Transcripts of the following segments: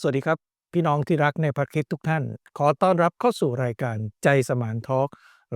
สวัสดีครับ พี่น้องที่รักในพระคริสต์ทุกท่าน ขอต้อนรับเข้าสู่รายการใจสมานทอล์ก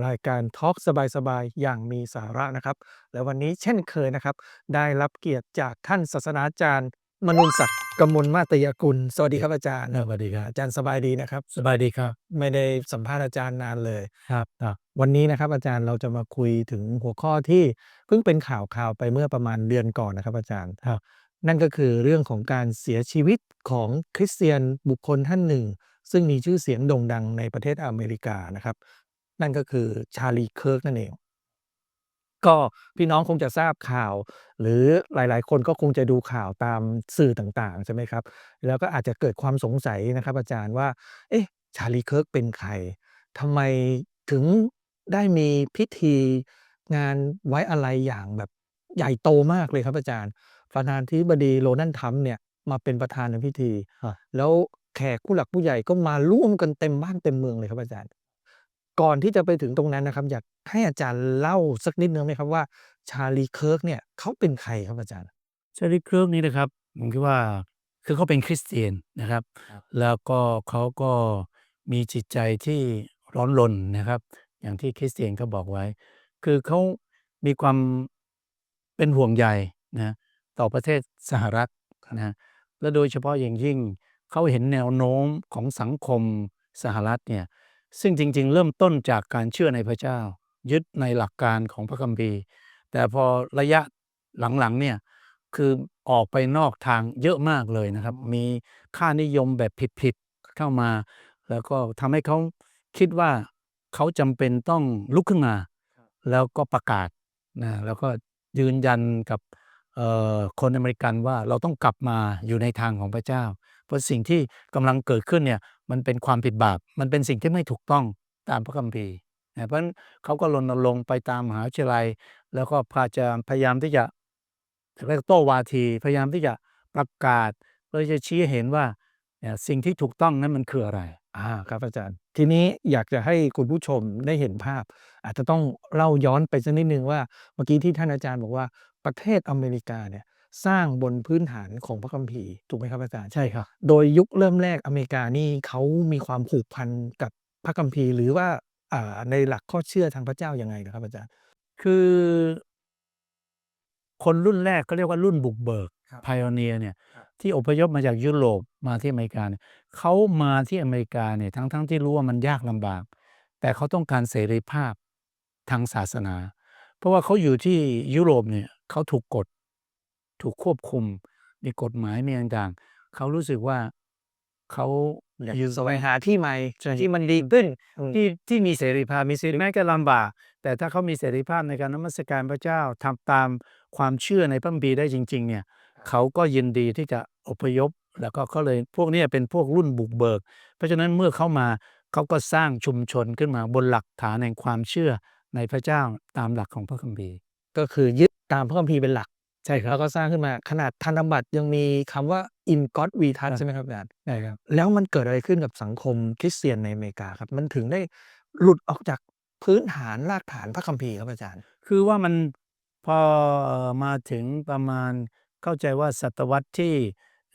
รายการทอล์กสบายๆ อย่างมีสาระนะครับ และวันนี้เช่นเคยนะครับ ได้รับเกียรติจากท่านศาสนาจารย์ มนุนศักดิ์กมลมาตยกุล สวัสดีครับอาจารย์สวัสดีครับอาจารย์สบายดีนะครับ สบายดีครับ ไม่ได้สัมภาษณ์อาจารย์นานเลยครับครับวันนี้นะครับอาจารย์เราจะมาคุยถึงหัวข้อที่เพิ่งเป็นข่าวข่าวไปเมื่อประมาณเดือนก่อนนะครับอาจารย์ครับ นั่นก็คือเรื่องของการเสียชีวิตของคริสเตียนบุคคลท่านหนึ่ง ซึ่งมีชื่อเสียงโด่งดังในประเทศอเมริกานะครับ นั่นก็คือชาลีเคิร์กนั่นเอง ก็พี่น้องคงจะทราบข่าว หรือหลาย ๆ คนก็คงจะดูข่าวตามสื่อต่างๆ ใช่ไหมครับ แล้วก็อาจจะเกิดความสงสัยนะครับอาจารย์ว่า เอ๊ะชาลีเคิร์กเป็นใครทำไมถึงได้มีพิธีงานไว้อะไรอย่างแบบใหญ่โตมากเลยครับอาจารย์ ประธานาธิบดีโรนัลด์ทรัมป์เนี่ยมาเป็นประธานในพิธีครับแล้วแขกผู้หลักผู้ใหญ่ก็มาร่วมกันเต็มบ้านเต็มเมืองเลยครับอาจารย์ ก่อนที่จะไปถึงตรงนั้นนะครับ อยากให้อาจารย์เล่าสักนิดนึงไหมครับว่าชาลีเคิร์กเนี่ยเขาเป็นใครครับอาจารย์ ชาลีเคิร์กนี่นะครับผมคิดว่าคือเขาเป็นคริสเตียนนะครับครับแล้วก็เขาก็มีจิตใจที่ร้อนรนนะครับ อย่างที่คริสเตียนเขาบอกไว้ คือเขามีความเป็นห่วงใยนะ ต่อประเทศสหรัฐนะและโดยเฉพาะอย่างยิ่งเขาเห็นแนวโน้มของสังคมสหรัฐเนี่ยซึ่งจริง ๆ เริ่มต้นจากการเชื่อในพระเจ้า ยึดในหลักการของพระคัมภีร์ แต่พอระยะหลังๆเนี่ยคือออกไปนอกทางเยอะมากเลยนะครับ มีค่านิยมแบบผิดๆเข้ามา แล้วก็ทำให้เขาคิดว่าเขาจำเป็นต้องลุกขึ้นมา แล้วก็ประกาศนะแล้วก็ยืนยันกับเอ่อ คนอเมริกันว่าเราต้องกลับมาอยู่ในทางของพระเจ้า เพราะสิ่งที่กำลังเกิดขึ้นเนี่ยมันเป็นความผิดบาป มันเป็นสิ่งที่ไม่ถูกต้องตามพระคัมภีร์นะเพราะฉะนั้นเขาก็รณรงค์ไปตามมหาวิทยาลัย แล้วก็พาจะพยายามที่จะเรียกโต้วาที พยายามที่จะประกาศเพื่อจะชี้เห็นว่าสิ่งที่ถูกต้องนั้นมันคืออะไรอ่าครับอาจารย์ ทีนี้อยากจะให้คุณผู้ชมได้เห็นภาพ อาจจะต้องเล่าย้อนไปสักนิดนึงว่าเมื่อกี้ที่ท่านอาจารย์บอกว่า ประเทศอเมริกาเนี่ยสร้างบนพื้นฐานของพระคัมภีร์ถูกไหมครับอาจารย์ใช่ครับ โดยยุคเริ่มแรกอเมริกานี่เขามีความผูกพันกับพระคัมภีร์ หรือว่าอ่าในหลักข้อเชื่อทางพระเจ้ายังไงนะครับอาจารย์ คือ คนรุ่นแรกเขาเรียกว่ารุ่นบุกเบิกครับพ i อเนียเนี่ยครับที่อพยพมาจากยุโรปมาที่อเมริกาเนี่ยเขามาที่อเมริกาเนี่ยทั้งๆทที่รู้ว่ามันยากลำบาก แต่เขาต้องการเสรีภาพทางศาสนา เพราะว่าเขาอยู่ที่ยุโรปเนี่ย เขาถูกกด ถูกควบคุม มีกฎหมายมีต่างๆ เขารู้สึกว่าเขาอยากอยู่แสวงหาที่ใหม่ใช่ที่มันดีขึ้นอืมที่ที่มีเสรีภาพมีเสรีแม้ก็ลำบาก แต่ถ้าเขามีเสรีภาพในการนมัสการพระเจ้าทำตามความเชื่อในพระคัมภีร์ได้จริง ๆ เนี่ยเขาก็ยินดีที่จะอพยพ แล้วก็เขาเลยพวกเนี้ยเป็นพวกรุ่นบุกเบิก เพราะฉะนั้นเมื่อเขามาเขาก็สร้างชุมชนขึ้นมาบนหลักฐานแห่งความเชื่อในพระเจ้าตามหลักของพระคัมภีร์ก็คือยึด ตามพระคัมภีร์เป็นหลัก ใช่ครัแล้บวก็สร้างขึ้นมาขนาดธนบัตรยังมีคำว่า in God we trust ครับใช่ไหมครับอาจารย์ใช่ครับ แล้วมันเกิดอะไรขึ้นกับสังคมคริสเตียนในอเมริกาครับ มันถึงได้หลุดออกจากพื้นฐานรากฐานพระคัมภีร์ครับอาจารย์ คือว่ามันพอเอ่อมาถึงประมาณเข้าใจว่าศตวรรษที่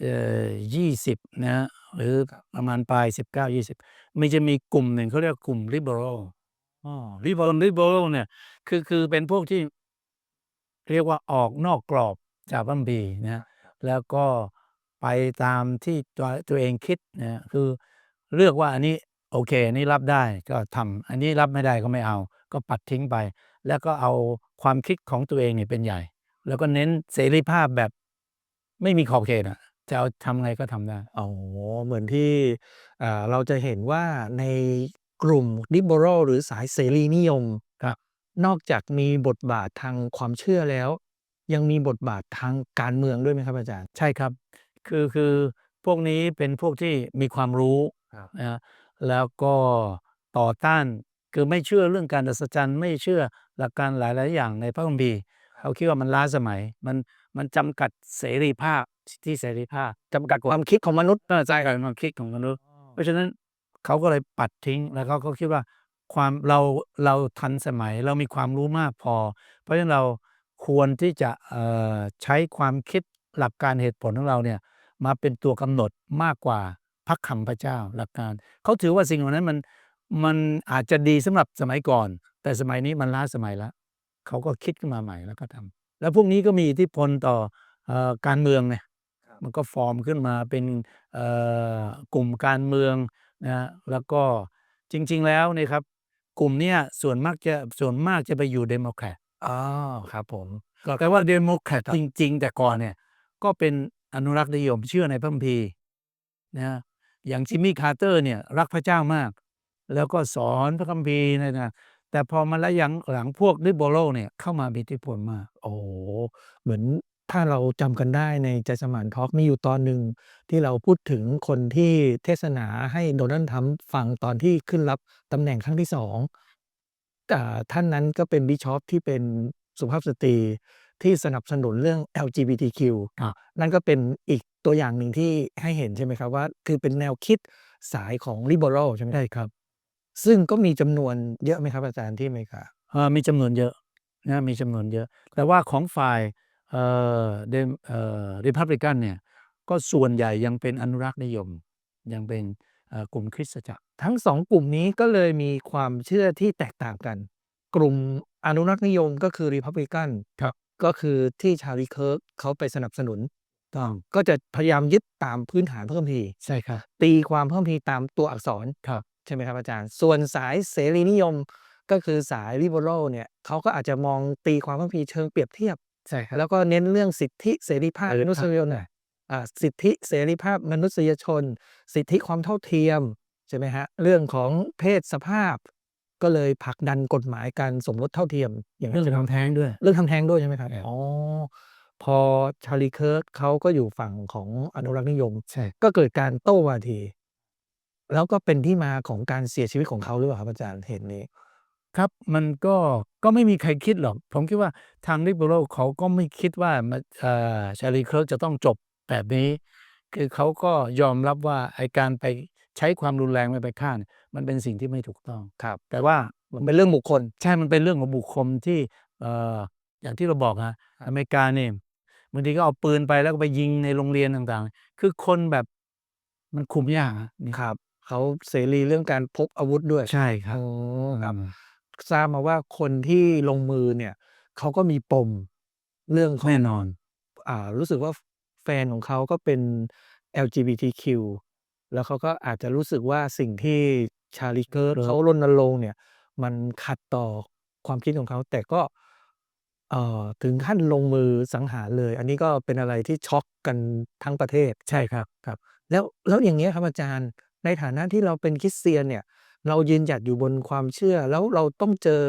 เอ่อยี่สิบนะฮะหรือประมาณปลายสิบเก้ายี่สิบมันจะมีกลุ่มหนึ่งเขาเรียกกลุ่ม liberal อ๋อ liberal liberal เนี่ยคือคือเป็นพวกที่ เรียกว่าออกนอกกรอบจากพระคัมภีนะแล้วก็ไปตามที่ตัวตัวเองคิดนะคือเลือกว่าอันนี้โอเคอันนี้รับได้ก็ทำอันนี้รับไม่ได้ก็ไม่เอา ก็ปัดทิ้งไป แล้วก็เอาความคิดของตัวเองเนี่ยเป็นใหญ่ แล้วก็เน้นเสรีภาพแบบไม่มีขอบเขตอะจะเอาทำไงก็ทำได้อ๋อเหมือนที่เราจะเห็นว่าในกลุ่ม liberal หรือสายเสรีนิยม นอกจากมีบทบาททางความเชื่อแล้ว ยังมีบทบาททางการเมืองด้วยไหมครับอาจารย์ ใช่ครับ คือคือพวกนี้เป็นพวกที่มีความรู้ครับนะแล้วก็ต่อต้านคือไม่เชื่อเรื่องการอัศจรรย์ ไม่เชื่อหลักการหลายๆอย่างในพระคัมภีร์เขาคิดว่ามันล้าสมัย มันมันจำกัดเสรีภาพที่เสรีภาพจำกัดความคิดของมนุษย์เออใช่ครับความคิดของมนุษย์ เพราะฉะนั้นเขาก็เลยปัดทิ้งแล้วเขาก็คิดว่า ความเราเราทันสมัยเรามีความรู้มากพอ เพราะฉะนั้นเราควรที่จะเอ่อใช้ความคิดหลักการเหตุผลของเราเนี่ยมาเป็นตัวกำหนดมากกว่าพระคำพระเจ้าหลักการเขาถือว่าสิ่งเหล่านั้นมันมันอาจจะดีสำหรับสมัยก่อน แต่สมัยนี้มันล้าสมัยแล้วเขาก็คิดขึ้นมาใหม่แล้วก็ทำแล้วพวกนี้ก็มีอิทธิพลต่อเออการเมืองไงมันก็ฟอร์มขึ้นมาเป็นเอ่อกลุ่มการเมืองนะฮะแล้วก็จริง ๆ แล้วเนี่ยครับ กลุ่มเนี้ยส่วนมากจะส่วนมากจะไปอยู่เดโมแครตอ๋อครับผมแต่ว่าเดโมแครตจริง ๆ แต่ก่อนเนี่ย ก็เป็นอนุรักษ์นิยมเชื่อในพระคัมภีร์นะฮะอย่างจิมมี่คาร์เตอร์เนี่ยรักพระเจ้ามาก แล้วก็สอนพระคัมภีร์เนยนะแต่พอมาแล้วยังหลังพวกลิเบโรเนี่ยเข้ามามีอิทธิพลมาก โอ้โหเหมือน ถ้าเราจำกันได้ในใจสมานทอล์กมีอยู่ตอนหนึ่งที่เราพูดถึงคนที่เทศนาให้โดนัลด์ทรัมป์ฟังตอนที่ขึ้นรับตำแหน่งครั้งที่สองอ่าท่านนั้นก็เป็นบิชอปที่เป็นสุภาพสตรีที่สนับสนุนเรื่อง LGBTQ ครับ นั่นก็เป็นอีกตัวอย่างหนึ่งที่ให้เห็นใช่ไหมครับว่า คือเป็นแนวคิดสายของ liberal ใช่ไหมใช่ครับซึ่งก็มีจำนวนเยอะไหมครับอาจารย์ที่อเมริกา เอ่อมีจำนวนเยอะนะมีจำนวนเยอะ แต่ว่าของฝ่าย เอ่อเดมเอ่อริพับลิกันเนี่ยก็ส่วนใหญ่ยังเป็นอนุรักษ์นิยม ยังเป็นเอ่อกลุ่มคริสตจักร ทั้งสองกลุ่มนี้ก็เลยมีความเชื่อที่แตกต่างกัน กลุ่มอนุรักษ์นิยมก็คือรีพับลิกันครับก็คือที่ชาลีเคิร์กเขาไปสนับสนุนต้องก็จะพยายามยึดตามพื้นฐานพระคัมภีร์ใช่ครับตีความพระคัมภีร์ตามตัวอักษรครับใช่ไหมครับอาจารย์ ส่วนสายเสรีนิยมก็คือสายลิเบอรัลเนี่ยเขาก็อาจจะมองตีความพระคัมภีร์เชิงเปรียบเทียบ ใช่ครับแล้วก็เน้นเรื่องสิทธิเสรีภาพเออมนุษยชนอ่าสิทธิเสรีภาพมนุษยชน สิทธิความเท่าเทียมใช่ไหมฮะเรื่องของเพศสภาพ ก็เลยผลักดันกฎหมายการสมรสเท่าเทียม อย่างเรื่องใช่ไหมทำแท้งด้วย เรื่องทำแท้งด้วยใช่ไหมครับเอออ๋อ๋อพอชาลีเคิร์กเขาก็อยู่ฝั่งของอนุรักษ์นิยมใช่ก็เกิดการโต้วาที แล้วก็เป็นที่มาของการเสียชีวิตของเขาหรือเปล่าครับอาจารย์เหตุนี้ ครับมันก็ ก็ไม่มีใครคิดหรอก ผมคิดว่าทางลิเบอรัลเขาก็ไม่คิดว่ามันเอ่อชาลีเคิร์กจะต้องจบแบบนี้ คือเขาก็ยอมรับว่า ไอการไปใช้ความรุนแรงไปไปฆ่าเนี่ยมันเป็นสิ่งที่ไม่ถูกต้อง ครับ แต่ว่า มันเป็นเรื่องบุคคล ใช่ มันเป็นเรื่องของบุคคลที่ เอ่อ อย่างที่เราบอกฮะครับอเมริกาเนี่ยบางทีก็เอาปืนไปแล้วก็ไปยิงในโรงเรียนต่าง ๆ คือคนแบบ มันคุมยากอะนี่ครับ เขาเสรีเรื่องการพกอาวุธด้วย ใช่ครับโอ้ครับอืม ทราบมาว่าคนที่ลงมือเนี่ยเขาก็มีปมเรื่องของแน่นอน อ่ารู้สึกว่าแฟนของเขาก็เป็น LGBTQ แล้วเขาก็อาจจะรู้สึกว่าสิ่งที่ชาลีเกิร์ครับเขารณรงค์เนี่ย มันขัดต่อความคิดของเขา แต่ก็เอ่อถึงขั้นลงมือสังหารเลย อันนี้ก็เป็นอะไรที่ช็อกกันทั้งประเทศใช่ครับครับ แล้วแล้วอย่างเงี้ยครับอาจารย์ในฐานะที่เราเป็นคริสเตียนเนี่ย เรายืนหยัดอยู่บนความเชื่อ แล้วเราต้องเจอ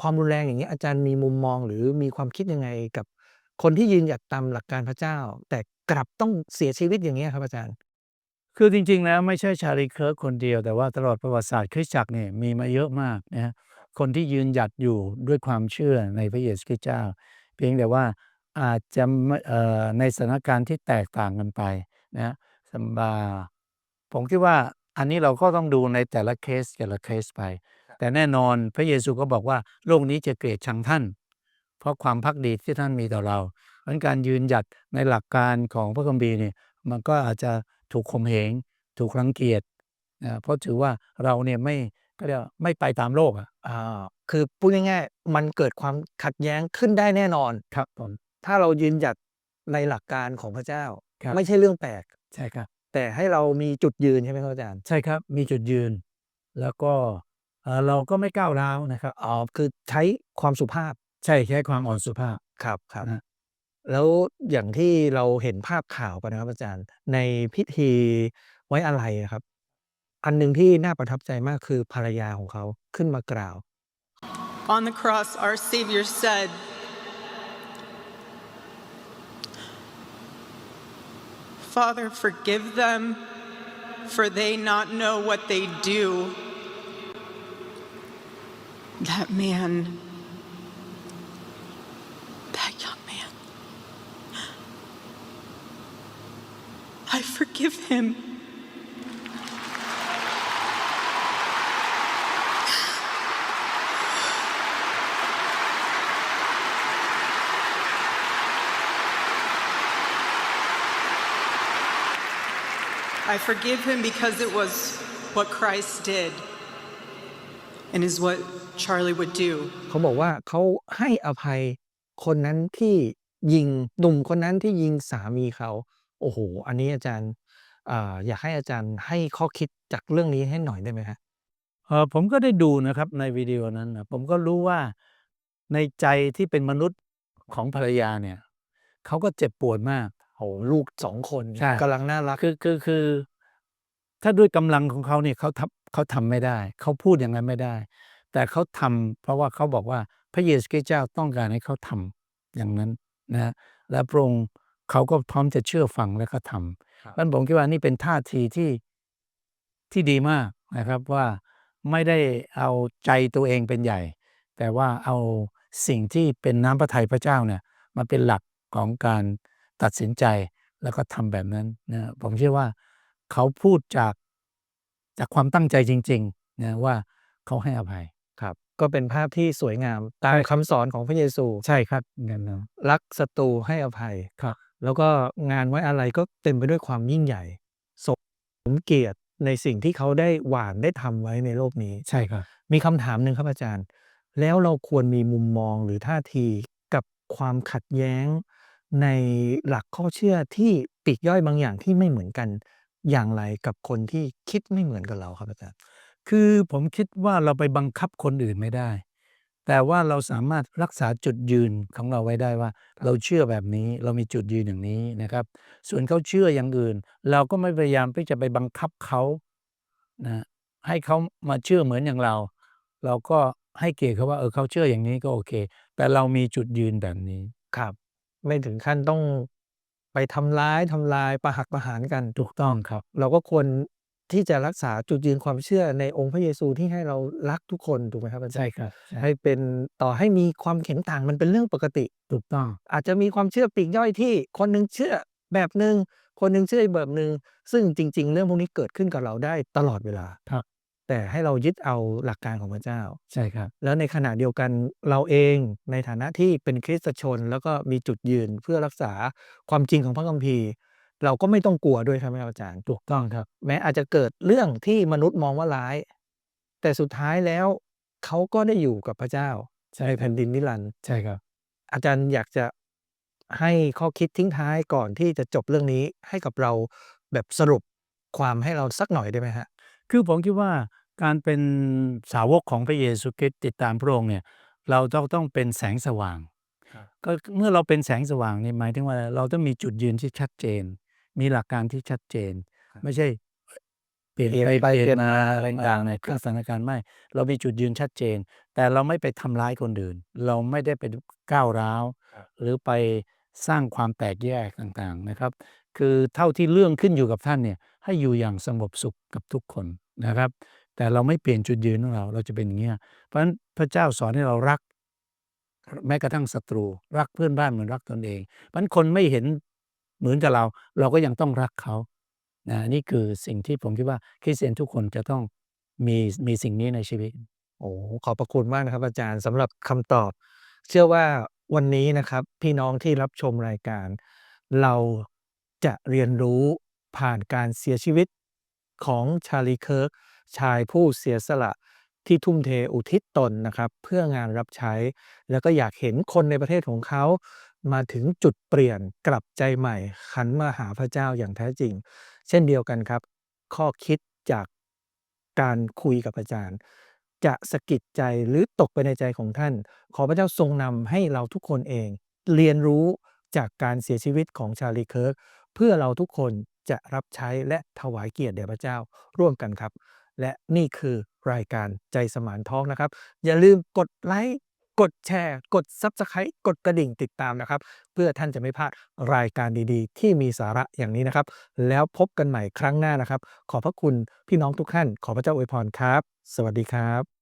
ความรุนแรงอย่างเงี้อาจารย์มีมุมมองหรือมีความคิดยังไงกับคนที่ยืนหยัดตามหลักการพระเจ้า แต่กลับต้องเสียชีวิตอย่างเงี้ครับอาจารย์ คือจริงๆแล้วไม่ใช่ชาลีเคิร์กคนเดียว แต่ว่าตลอดประวัติศาสตร์คริสตจักรเนี่ยมีมาเยอะมากนะคนที่ยืนหยัดอยู่ด้วยความเชื่อในพระเยซูคริสต์เจ้า เพียงแต่ว่าอาจจะในสถานการณ์ที่แตกต่างกันไปนะฮะสำหรับผมคิดว่า อันนี้เราก็ต้องดูในแต่ละเคสแต่ละเคสไป แต่แน่นอนพระเยซูก็บอกว่าโลกนี้จะเกลียดชังท่าน เพราะความพักดีที่ท่านมีต่อเราเพราะฉะนั้นการยืนหยัดในหลักการของพระคัมภีร์เนี่ยมันก็อาจจะถูกข่มเหง ถูกรังเกียจนะเพราะถือว่าเราเนี่ยไม่ก็เรียกว่าไม่ไปตามโลกอะอ่าคือพูดง่ายๆมันเกิดความขัดแย้งขึ้นได้แน่นอนครับผมถ้าเรายืนหยัดในหลักการของพระเจ้า ครับ ไม่ใช่เรื่องแปลก ใช่ครับ แต่ให้เรามีจุดยืนใช่ไหมครับอาจารย์ ใช่ครับมีจุดยืน แล้วก็เอ่อเราก็ไม่ก้าวร้าวนะครับอ๋อคือใช้ความสุภาพใช่ใช้ความอ่อนสุภาพ ครับครับ นะ แล้วอย่างที่เราเห็นภาพข่าวไปนะครับ อาจารย์ ในพิธีไว้อาลัยอะครับ อันหนึ่งที่น่าประทับใจมากคือภรรยาของเขาขึ้นมากล่าว On the cross, our Savior said, Father, forgive them, for they not know what they do. That man, that young man, I forgive him. I forgive him because it was what Christ did and is what Charlie would do. เขาบอกว่าเขาให้อภัยคนนั้นที่ยิงหนุ่มคนนั้นที่ยิงสามีเขา โอ้โห อันนี้อาจารย์อ่าอยากให้อาจารย์ให้ข้อคิดจากเรื่องนี้ให้หน่อยได้ไหมครับเออผมก็ได้ดูนะครับในวิดีโอนั้นนะผมก็รู้ว่าในใจที่เป็นมนุษย์ของภรรยาเนี่ยเขาก็เจ็บปวดมาก โหลูกสองคนใช่ กำลังน่ารัก คือคือคือ ถ้าด้วยกำลังของเขาเนี่ยเขาทำเขาทำไม่ได้ เขาพูดอย่างนั้นไม่ได้ แต่เขาทำเพราะว่าเขาบอกว่าพระเยซูคริสต์เจ้าต้องการให้เขาทำอย่างนั้นนะและพระองค์เขาก็พร้อมจะเชื่อฟังและก็ทครับำนั้นผมคิดว่านี่เป็นท่าทีที่ที่ดีมากนะครับว่าไม่ได้เอาใจตัวเองเป็นใหญ่ แต่ว่าเอาสิ่งที่เป็นน้ำพระทัยพระเจ้าเนี่ยมาเป็นหลักของการ ตัดสินใจแล้วก็ทำแบบนั้นนะผมเชื่อว่าเขาพูดจากจากความตั้งใจจริงๆนะว่าเขาให้อภัยครับ ก็เป็นภาพที่สวยงามตามใช่คำสอนของพระเยซูใช่ครับงั้นนะรักศัตรูให้อภัยครับ แล้วก็งานไว้อะไรก็เต็มไปด้วยความยิ่งใหญ่สมเกียรติในสิ่งที่เขาได้หวานได้ทำไว้ในโลกนี้ใช่ครับ มีคำถามหนึ่งครับอาจารย์ แล้วเราควรมีมุมมองหรือท่าทีกับความขัดแย้ง ในหลักข้อเชื่อที่ปลีกย่อยบางอย่างที่ไม่เหมือนกัน อย่างไรกับคนที่คิดไม่เหมือนกับเราครับอาจารย์ คือผมคิดว่าเราไปบังคับคนอื่นไม่ได้ แต่ว่าเราสามารถรักษาจุดยืนของเราไว้ได้ว่าเราเชื่อแบบนี้เรามีจุดยืนอย่างนี้นะครับ ส่วนเขาเชื่ออย่างอื่น เราก็ไม่พยายามที่จะไปบังคับเขานะให้เขามาเชื่อเหมือนอย่างเรา เราก็ให้เกียรติเขาว่าเออเขาเชื่ออย่างนี้ก็โอเค แต่เรามีจุดยืนแบบนี้ ครับ ไม่ถึงขั้นต้องไปทำร้ายทำลายประหักประหารกัน ถูกต้องครับ เราก็ควรที่จะรักษาจุดยืนความเชื่อในองค์พระเยซูที่ให้เรารักทุกคนถูกไหมครับอาจารย์ ใช่ครับใช่ให้เป็นต่อให้มีความเข็นต่างมันเป็นเรื่องปกติ ถูกต้อง อาจจะมีความเชื่อปลีกย่อยที่คนหนึ่งเชื่อแบบหนึ่งคนหนึ่งเชื่ออีกแบบหนึ่งซึ่งจริง ๆ เรื่องพวกนี้เกิดขึ้นกับเราได้ตลอดเวลา ครับ แต่ให้เรายึดเอาหลักการของพระเจ้า ใช่ครับ แล้วในขณะเดียวกันเราเองในฐานะที่เป็นคริสตชน แล้วก็มีจุดยืนเพื่อรักษาความจริงของพระคัมภีร์ เราก็ไม่ต้องกลัวด้วยครับอาจารย์ถูกต้องครับ แม้อาจจะเกิดเรื่องที่มนุษย์มองว่าร้าย แต่สุดท้ายแล้วเขาก็ได้อยู่กับพระเจ้าใช่ในครับแผ่นดินนิรันดร์ใช่ครับ อาจารย์อยากจะให้ข้อคิดทิ้งท้ายก่อนที่จะจบเรื่องนี้ให้กับเราแบบสรุปความให้เราสักหน่อยได้ไหมฮะ คือผมคิดว่าการเป็นสาวกของพระเยซูคริสต์ติดตามพระองค์เนี่ยเราต้องต้องเป็นแสงสว่าง ครับ ก็เมื่อเราเป็นแสงสว่างนี่หมายถึงว่าเราต้องมีจุดยืนที่ชัดเจน มีหลักการที่ชัดเจนไม่ใช่เปลี่ยนเปลี่ยนไปไปเปลี่ยเปลี่ยนนมามาอะไรต่างๆในทุกสถานการณ์ไม่ เรามีจุดยืนชัดเจน แต่เราไม่ไปทำร้ายคนอื่น เราไม่ได้ไปก้าวร้าว ครับ หรือไปสร้างความแตกแยกต่างๆนะครับ คือเท่าที่เรื่องขึ้นอยู่กับท่านเนี่ยให้อยู่อย่างสงบสุขกับทุกคนนะครับ แต่เราไม่เปลี่ยนจุดยืนของเราเราจะเป็นอย่างเงี้ยเพราะฉะนั้นพระเจ้าสอนให้เรารัก แม้กระทั่งศัตรู รักเพื่อนบ้านเหมือนรักตนเองเพราะฉะนั้นคนไม่เห็นเหมือนกับเรา เราก็ยังต้องรักเขานะนี่คือสิ่งที่ผมคิดว่าคริสเตียนทุกคนจะต้องมีมีสิ่งนี้ในชีวิต โอ้ขอบพระคุณมากนะครับ อาจารย์สำหรับคำตอบ เชื่อว่าวันนี้นะครับ พี่น้องที่รับชมรายการ เรา จะเรียนรู้ผ่านการเสียชีวิตของชาลีเคิร์กชายผู้เสียสละที่ทุ่มเทอุทิศตนนะครับ เพื่องานรับใช้ แล้วก็อยากเห็นคนในประเทศของเขา มาถึงจุดเปลี่ยนกลับใจใหม่หันมาหาพระเจ้าอย่างแท้จริง เช่นเดียวกันครับ ข้อคิดจากการคุยกับอาจารย์ จะสะกิดใจหรือตกไปในใจของท่าน ขอพระเจ้าทรงนำให้เราทุกคนเอง เรียนรู้จากการเสียชีวิตของชาลีเคิร์ก เพื่อเราทุกคนจะรับใช้และถวายเกียรติแด่พระเจ้าร่วมกันครับ และนี่คือรายการใจสมานท้องนะครับ อย่าลืมกดไลค์กดแชร์ กด Subscribe กดกระดิ่งติดตามนะครับ เพื่อท่านจะไม่พลาดรายการดีๆ ที่มีสาระอย่างนี้นะครับ แล้วพบกันใหม่ครั้งหน้านะครับ ขอพระคุณพี่น้องทุกท่าน ขอพระเจ้าอวยพรครับ สวัสดีครับ